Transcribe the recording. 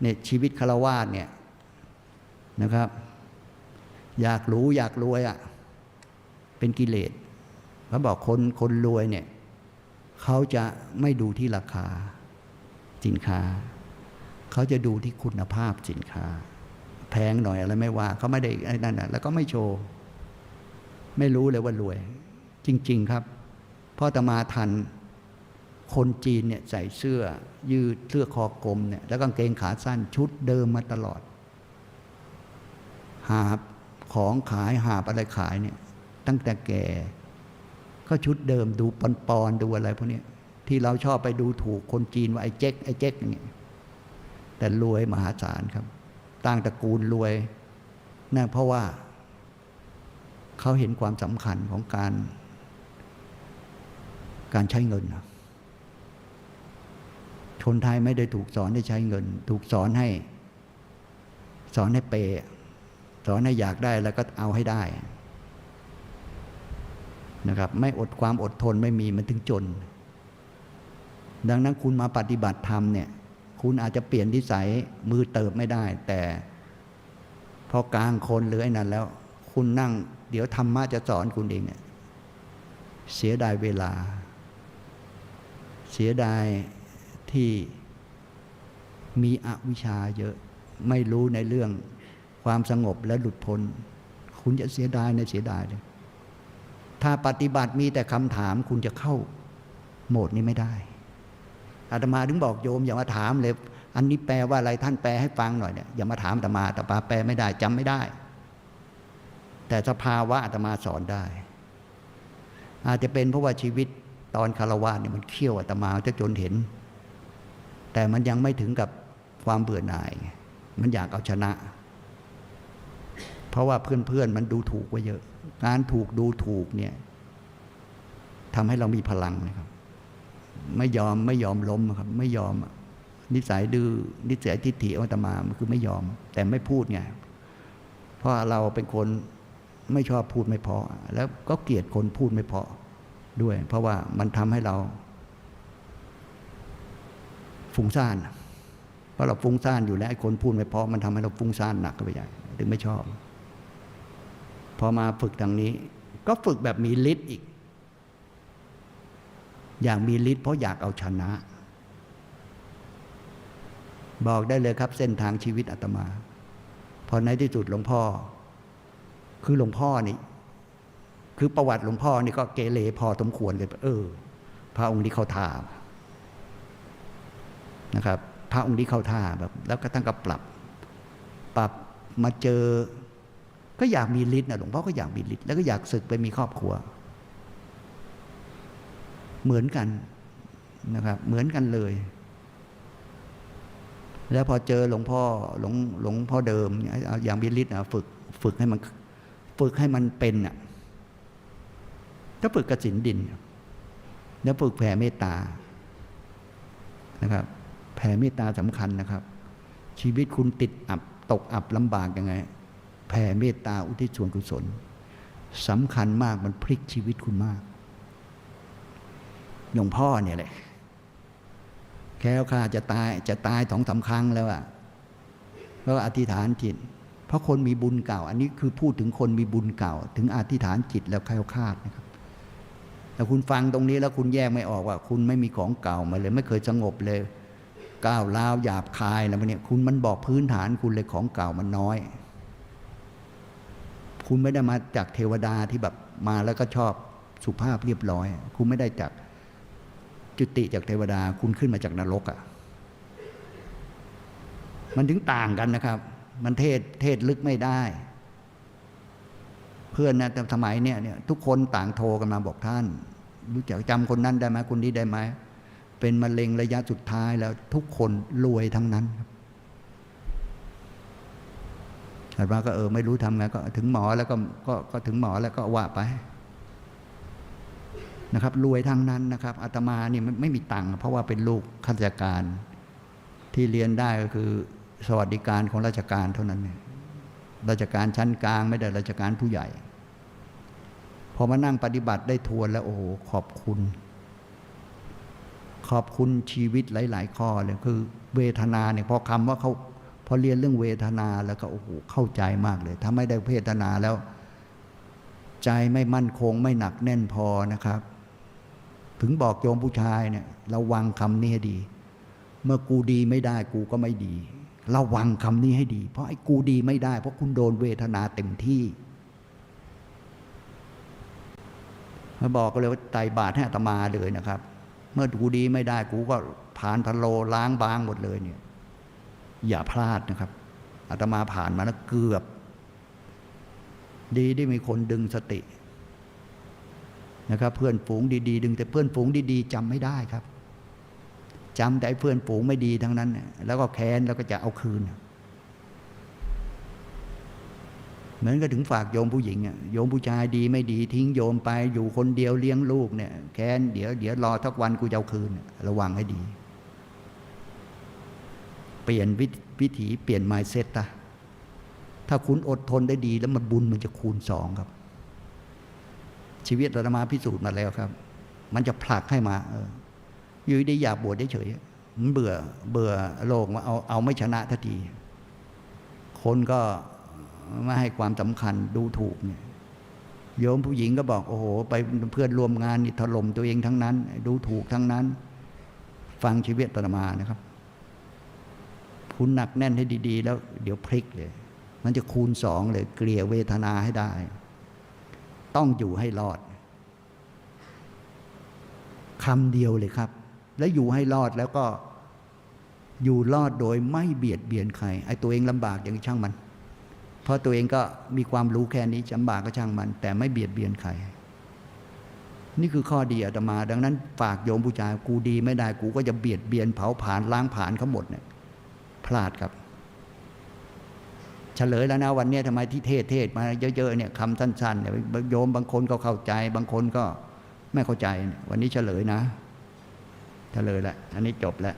เนี่ยชีวิตคารวาสเนี่ยนะครับ อยากรู้อยากรวยอะ่ะเป็นกิเลสเขาบอกคนคนรวยเนี่ยเขาจะไม่ดูที่ราคาสินค้า เขาจะดูที่คุณภาพสินค้า แพงหน่อยอะไรไม่ว่าเขาไม่ได้ไอ้นั่นนะแล้วก็ไม่โชว์ ไม่รู้เลยว่ารวย จริง ๆ ครับพ่อตมาทัน คนจีนเนี่ยใส่เสื้อ ยืดเสื้อคอกลมเนี่ยแล้วกางเกงขาสั้นชุดเดิมมาตลอด หาบของขายหาบอะไรขายเนี่ยตั้งแต่แก่ก็ชุดเดิมดูปอนปอนดูอะไรพวกนี้ที่เราชอบไปดูถูกคนจีนว่าไอ้เจ๊กไอ้เจ๊กอย่างเงี้ยแต่รวยมหาศาลครับตั้งตระกูลรวยนั่นเพราะว่า เขาเห็นความสำคัญของการ การใช้เงินนะ ชนไทยไม่ได้ถูกสอนให้ใช้เงิน ถูกสอนให้ สอนให้เปย์สอนให้อยากได้แล้วก็เอาให้ได้นะครับ ไม่อดความอดทนไม่มีมันถึงจน ดังนั้นคุณมาปฏิบัติธรรมเนี่ย คุณอาจจะเปลี่ยนนิสัยมือเติบไม่ได้ แต่พอกลางคนหรือไอ้นั้นแล้ว คุณนั่ง เดี๋ยวธรรมะจะสอนคุณเองเนี่ยเสียดายเวลา เสียดาย ที่มีอวิชชาเยอะไม่รู้ในเรื่องความสงบและหลุดพ้น คุณจะเสียดายในเสียดายเลยถ้าปฏิบัติมีแต่คำถามคุณจะเข้าโหมดนี้ไม่ได้ อาตมาถึงบอกโยมอย่ามาถามเลย อันนี้แปลว่าอะไรท่านแปลให้ฟังหน่อยเนี่ยอย่ามาถามอาตมาอาตมาแปลไม่ได้จำไม่ได้ แต่สภาวะอาตมาสอนได้ อาจจะเป็นเพราะว่าชีวิตตอนคารวะเนี่ยมันเขี่ยวอาตมาจะจนเห็น แต่มันยังไม่ถึงกับความเบื่อหน่าย มันอยากเอาชนะ เพราะว่าเพื่อนๆมันดูถูกไว้เยอะ การถูกดูถูกเนี่ยทำให้เรามีพลังนะครับ ไม่ยอมไม่ยอมล้มครับ ไม่ยอมนิสัยดื้อนิสัยทิฏฐิองอาตมามันคือไม่ยอม แต่ไม่พูดไงเพราะเราเป็นคนไม่ชอบพูดไม่พอ แล้วก็เกลียดคนพูดไม่พอด้วย เพราะว่ามันทำให้เรา ฟุ้งซ่านเพราะเราฟุ้งซ่านอยู่แล้วไอ้คนพูดไม่เพอมันทำให้เราฟุ้งซ่านหนักไปใหญ่ถึงไม่ชอบ พอมาฝึกทางนี้ ก็ฝึกแบบมีฤทธิ์อีก อยากมีฤทธิ์เพราะอยากเอาชนะ บอกได้เลยครับ เส้นทางชีวิตอาตมา พอในที่สุดหลวงพ่อ คือหลวงพ่อนี่ คือประวัติหลวงพ่อนี่ก็เกเรพอสมควรเลย เออ พระองค์ที่เขาท่า นะครับพระองค์ที่เข้าท่าแบบ แล้วก็ตั้งกับปรับ ปรับมาเจอ ก็อยากมีฤทธิ์นะหลวงพ่อก็อยากมีฤทธิ์แล้วก็อยากศึกไปมีครอบครัว เหมือนกันนะครับ เหมือนกันเลย แล้วพอเจอหลวงพ่อหลวงหลวงพ่อเดิมเนี่ยเอาอย่างมีฤทธิ์นะฝึกฝึกให้มันฝึกให้มันเป็นอะถ้าฝึกกระสินดิน แล้วฝึกแผ่เมตตานะครับ แผ่เมตตาสำคัญนะครับ ชีวิตคุณติดอับตกอับลำบากยังไง แผ่เมตตาอุทิศส่วนกุศลสำคัญมากมันพลิกชีวิตคุณมากหลวงพ่อเนี่ยแหละแค่ข้าจะตายจะตายสองสาครั้งแล้วอะแล้วอธิษฐานจิต เพราะคนมีบุญเก่า อันนี้คือพูดถึงคนมีบุญเก่า ถึงอธิษฐานจิตแล้วแคล้วคาดนะครับแต่คุณฟังตรงนี้แล้วคุณแยกไม่ออกว่า คุณไม่มีของเก่ามาเลย ไม่เคยสงบเลย ก้าวล้าวหยาบคายแล้วเนี่ยคุณมันบอกพื้นฐานคุณเลยของเก่ามันน้อย คุณไม่ได้มาจากเทวดาที่แบบมาแล้วก็ชอบสุภาพเรียบร้อย คุณไม่ได้จากจุติจากเทวดา คุณขึ้นมาจากนรกอะ่ะ มันถึงต่างกันนะครับ มันเทศเทศลึกไม่ได้ เพื่อนนะแต่สมัยเนี้ยเนี่ยทุกคนต่างโทรกันมาบอกท่าน รู้จักจำคนนั้นได้ไหมคนนี้ได้ไหม เป็นมะเร็งระยะสุดท้ายแล้วทุกคนรวยทั้งนั้นครับอาตมาก็เออไม่รู้ทำไงก็ถึงหมอแล้วก็ก็ก็ถึงหมอแล้วก็ว่าไปนะครับ รวยทั้งนั้นนะครับอาตมานี่ไม่ไม่มีตังค์เพราะว่าเป็นลูกข้าราชการ ที่เรียนได้ก็คือสวัสดิการของราชการเท่านั้นเนี่ยราชการชั้นกลางไม่ได้ราชการผู้ใหญ่พอมานั่งปฏิบัติได้ทวนแล้วโอ้โหขอบคุณ ขอบคุณชีวิตหลาย ๆ ข้อเลยคือเวทนาเนี่ยพอคำว่าเขาพอเรียนเรื่องเวทนาแล้วก็โอ้โหเข้าใจมากเลย ถ้าไม่ได้เวทนาแล้ว ใจไม่มั่นคงไม่หนักแน่นพอนะครับ ถึงบอกโยมผู้ชายเนี่ยระวังคำนี้ให้ดี เมื่อกูดีไม่ได้กูก็ไม่ดีระวังคำนี้ให้ดี เพราะไอ้กูดีไม่ได้ เพราะคุณโดนเวทนาเต็มที่มาบอกก็เลยว่าไตรบาตให้อาตมาเลยนะครับ เมื่อกูดีไม่ได้กูก็ผ่านพะโลล้างบางหมดเลยเนี่ย อย่าพลาดนะครับอาตมาผ่านมาแล้วเกือบ ดีที่มีคนดึงสตินะครับ เพื่อนฝูงดี ๆ ดึงแต่เพื่อนฝูงดีๆจำไม่ได้ครับจำแต่เพื่อนฝูงไม่ดีทั้งนั้น แล้วก็แค้นแล้วก็จะเอาคืน เหมือนก็ถึงฝากโยมผู้หญิงอะโยมผู้ชายดีไม่ดีทิ้งโยมไปอยู่คนเดียวเลี้ยงลูกเนี่ยแค้นเดี๋ยวเดี๋ยวรอทักวันกูจะเอาคืน ระวังให้ดี เปลี่ยนวิวถีเปลี่ยนไมเซ็ตะถ้าคุณอดทนได้ดี แล้วมันบุญมันจะคูณสองครับ ชีวิตอาตมาพิสูจน์มาแล้วครับ มันจะผลักให้มาเอออยู่ได้อยากบวชได้เฉยมันเบื่อเบื่อโลกมาเอาเอาไม่ชนะทันที คนก็ ไม่ให้ความสำคัญดูถูกเนี่ยโยมผู้หญิงก็บอกโอ้โห ไปเพื่อนร่วมงานนี่ถล่มตัวเองทั้งนั้น ดูถูกทั้งนั้น ฟังชีวิตอาตมานะครับ คุณหนักแน่นให้ดี ๆ แล้ว เดี๋ยวพลิกเลย มันจะคูณสองเลย เกลี่ยเวทนาให้ได้ ต้องอยู่ให้รอดคำเดียวเลยครับ แล้วอยู่ให้รอดแล้วก็อยู่รอดโดยไม่เบียดเบียนใครไอ้ตัวเองลำบากอย่างช่างมัน เพราะตัวเองก็มีความรู้แค่นี้จำบากก็ช่างมัน แต่ไม่เบียดเบียนใคร นี่คือข้อดีอาตมา ดังนั้นฝากโยมผู้ชายกูดีไม่ได้กูก็จะเบียดเบียนเผาผลาญล้างผลาญเขาหมดเนี่ยพลาดครับเฉลยแล้วนะวันนี้ทำไมที่เทศเทศมาเยอะๆเนี่ยคำสั้นๆเนี่ยโยมบางคนก็เข้าใจ บางคนก็ไม่เข้าใจ วันนี้เฉลยนะ เฉลยแล้วอันนี้จบแล้ว